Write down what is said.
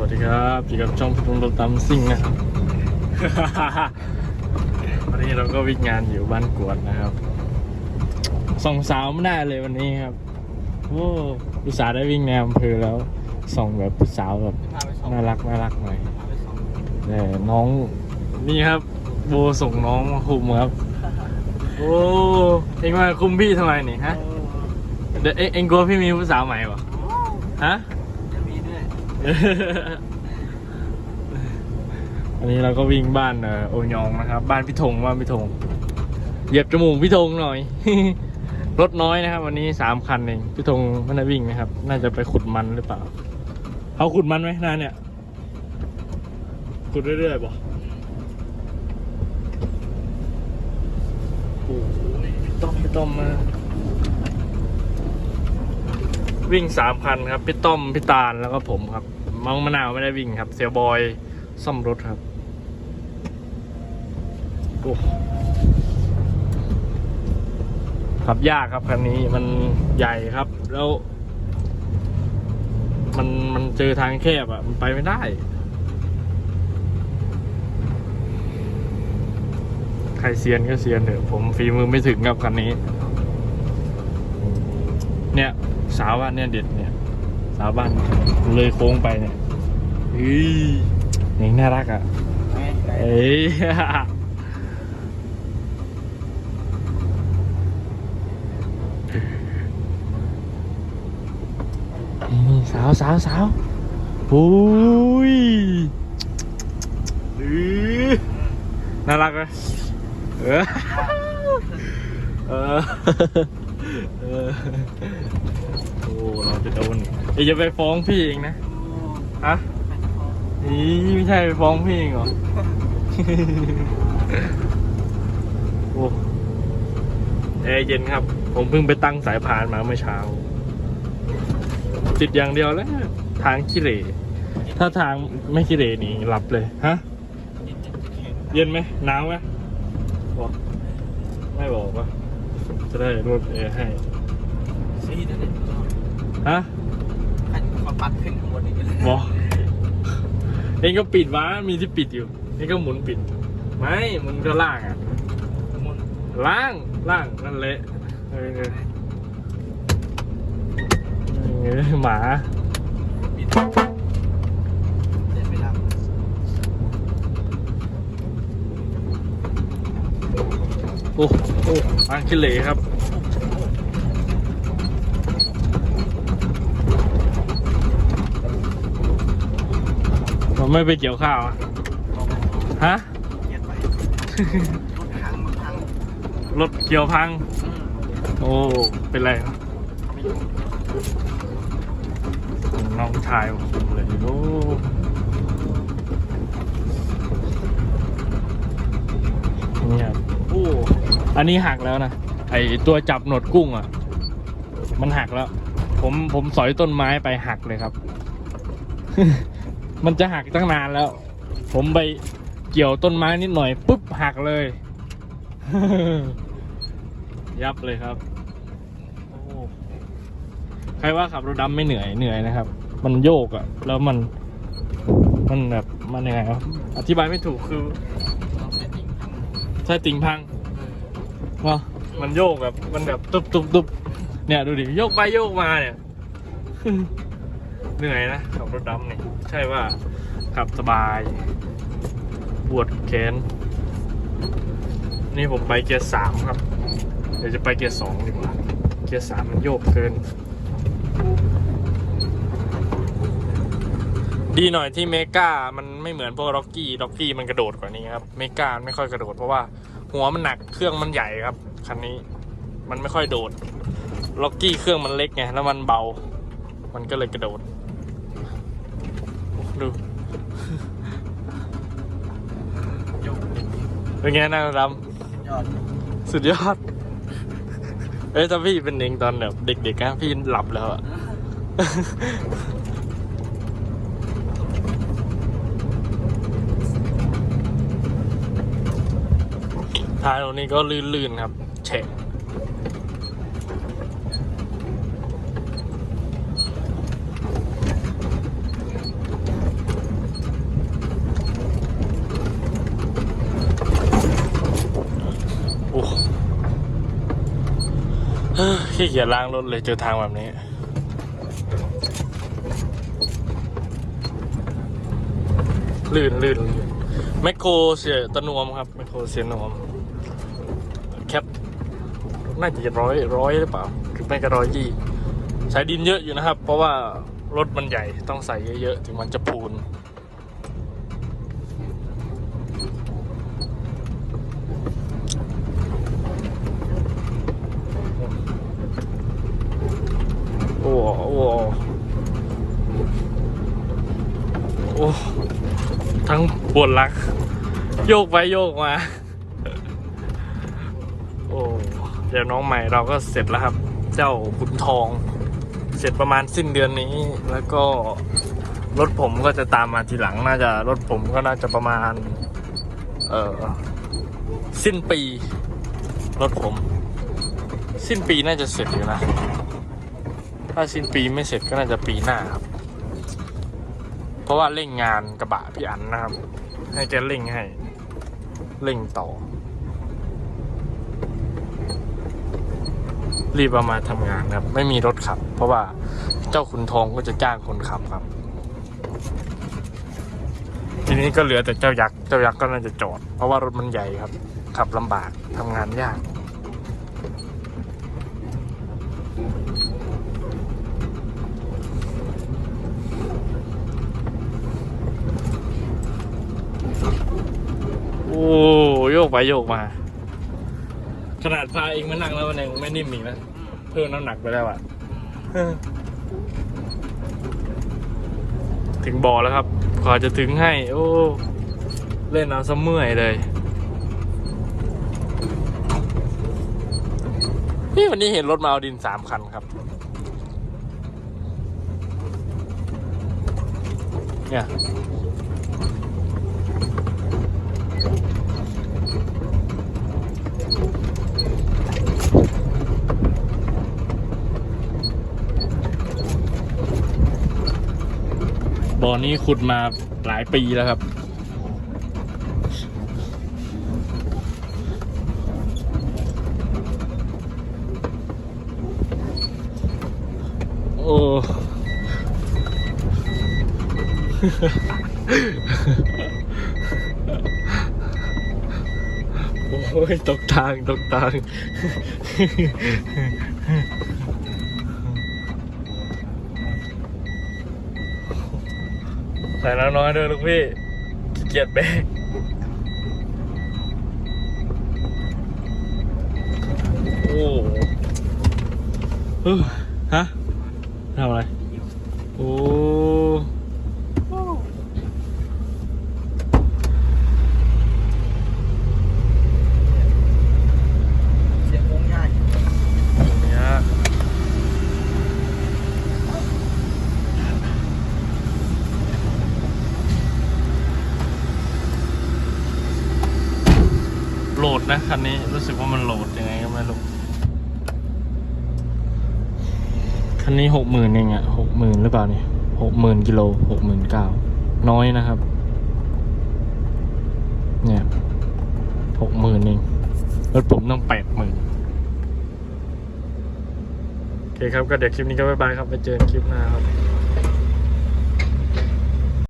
วัสดีครับอยู่กับช่องพุงรถตามซิ่งนะครับ วันนี้เราก็วิ่งงานอยู่บ้านกวดนะครับส่องสาวไม่ได้เลยวันนี้ครับ โอ้อุตส่าห์ได้วิ่งในอำเภอแล้วส่องแบบสาวแบบพาไปสองน่ารักน่ารักหน่อยพาไปสองแต่น้องนี่ครับ โบส่งน้องมาคุมครับ โอ้เอ็งมาคุมพี่ทำไมนี่ฮะเดี๋ยวเอ็งเอ็งกลัวพี่มีผู้สาวใหม่ปะฮะจะมีด้วย อันนี้เราก็วิ่งบ้านเออโอยองนะครับ บ้านพี่ธงบ้านพี่ธงเหยียบจมูกพี่ธงหน่อย รถน้อยนะครับ วันนี้สามคันเองพี่ธงไม่ได้วิ่งนะครับ น่าจะไปขุดมันหรือเปล่าเขาขุดมันไหมนานเนี่ยขุดเรื่อยๆบ่โอ้โหพี่ต้อมพี่ต้อมมา วิ่งสามคันครับพี่ต้อมพี่ตาลแล้วก็ผมครับมังมะนาวไม่ได้วิ่งครับ เสียบอยซ่อมรถครับโอ้ขับยากครับคันนี้มันใหญ่ครับ แล้ว มันมันเจอทางแคบอะ มันไปไม่ได้ ใครเซียนก็เซียนเถอะผมฝีมือไม่ถึงกับคันนี้ เนี่ย สาวบ้านเนี่ยเด็ดเนี่ย สาวบ้านเลยโค้งไปเนี่ยเฮ้ยนี่น่ารักอะเอ้ยนี่สาวสาวสาวอุ้ยอื้อน่ารักไหมเออเออเออ โอ้เราจะโดนเอ้ยอย่าไปฟ้องพี่เองนะฮะนี่ไม่ใช่ไปฟ้องพี่เองเหรอโอ้แอร์เย็นครับ ผมเพิ่งไปตั้งสายพานมาเมื่อเช้า ติดอย่างเดียวแล้วทางขี้เหร่ถ้าทางไม่ขี้เหร่นี่หลับเลยฮะเย็นไหมหนาวไหมบอกไม่บอกว่าจะได้รถแอร์ให้ ซีนั่นเองฮะขันมาปัดขึ้นข้างบนอีกเลยบอเองก็ปิดวะมีที่ปิดอยู่เองก็หมุนปิด ไม่มึงก็ล่างอะมุนล่างล่างนั่นเละเออเออหมาบิดเดินไปดังโอ้โอ้ทางขี้เหร่ครับ มันไม่ไปเกี่ยวข้าวอะฮะเกียดไปรถพังรถพังรถเกี่ยวพัง อืมโอ้ เป็นไรครับไม่อยู่น้องชายผมเลยโอ้นี่ครับโอ้อันนี้หักแล้วนะ ไอตัวจับหนวดกุ้งอะ มันหักแล้ว ผมผมสอยต้นไม้ไปหักเลยครับ มันจะหักตั้งนานแล้ว ผมไปเกี่ยวต้นไม้นิดหน่อยปุ๊บหักเลย ยับเลยครับโอ้ใครว่าขับรถดำไม่เหนื่อยเหนื่อยนะครับ มันโยกอะแล้วมัน มันแบบมันยังไงครับอธิบายไม่ถูกคือต้องใช้ติ่งพังใช่ติ่งพังเนาะมันโยกแบบมันแบบตุบตุบตุบเนี่ยดูดิโยกไปโยกมาเนี่ย เหนื่อยนะขับรถดำเนี่ยใช่ว่าขับสบายปวดแขนนี่ผมไปเกียร์สามครับ เดี๋ยวจะไปเกียร์สองดีกว่า เกียร์สามมันโยกเกิน ดีหน่อยที่เมกามันไม่เหมือนพวกร็อกกี้ร็อกกี้มันกระโดดกว่านี้ครับ เมกาไม่ค่อยกระโดดเพราะว่าหัวมันหนักเครื่องมันใหญ่ครับคันนี้มันไม่ค่อยโดดร็อกกี้เครื่องมันเล็กไงแล้วมันเบา มันก็เลยกระโดด ดู เป็นไงนะดยอดำสุดยอด เอ้ยถ้าพี่เป็นเองตอนแบบเด็กๆนะพี่หลับแล้วอะ ท้ายตรงนี้ก็ลื่นๆครับแฉะ ขี้เกียจล้างรถเลยเจอทางแบบนี้ลื่นลื่นลื่นแมคโครเสียตะนวมครับแมคโครเสียนวม แคป น่าจะร้อยร้อยหรือเปล่าหรือไม่ก็ร้อยยี่ใช้ดินเยอะอยู่นะครับ เพราะว่ารถมันใหญ่ต้องใส่เยอะๆ ถึงมันจะพูน โอ้โหโอ้โหโอ้ ทั้งปวดหลังโยกไปโยกมา โอ้เดี๋ยวน้องใหม่เราก็เสร็จแล้วครับ เจ้าขุนทอง เสร็จประมาณสิ้นเดือนนี้ แล้วก็รถผมก็จะตามมาทีหลังน่าจะรถผมก็น่าจะประมาณ เออสิ้นปี รถผม สิ้นปีน่าจะเสร็จอยู่นะ ถ้าสิ้นปีไม่เสร็จก็น่าจะปีหน้าครับ เพราะว่าเร่งงานกระบะพี่อันนะครับ ให้แกเร่งให้ เร่งต่อ รีบเอามาทำงานครับ ไม่มีรถขับ เพราะว่าเจ้าขุนทองก็จะจ้างคนขับครับ ทีนี้ก็เหลือแต่เจ้ายักษ์ เจ้ายักษ์ก็น่าจะจอด เพราะว่ารถมันใหญ่ครับ ขับลำบากทำงานยาก โอ้ โยกไปโยกมา ขนาดพาเองมานั่งแล้วมันยังไม่นิ่มอีกนะเพิ่มน้ำหนักไปแล้วอะถึงบ่อแล้วครับกว่าจะถึงให้ โอ้ เล่นเอาซะเมื่อยเลยนี่วันนี้เห็นรถมาเอาดินสามคันครับ เนี่ย อนี้ขุดมาหลายปีแล้วครับ โอ้ โอ้ย ตกทาง ตกทาง ใส่น้ำน้อยด้วยลูกพี่ขี้เกียจแบกโอ้เออฮะทำอะไร โอ้ เสียงวงง่าย เนี่ยโหลด นะคันนี้รู้สึกว่ามันโหลดยังไงก็ไม่รู้คันนี้หกหมื่นเองอะหกหมื่นหรือเปล่านี่หกหมื่นกิโลหกหมื่นเก้าน้อยนะครับ เนี่ยหกหมื่นเองรถผมต้องแปดหมื่นโอเคครับก็เดี๋ยวคลิปนี้ก็บ๊ายบายครับไปเจอคลิปหน้าครับ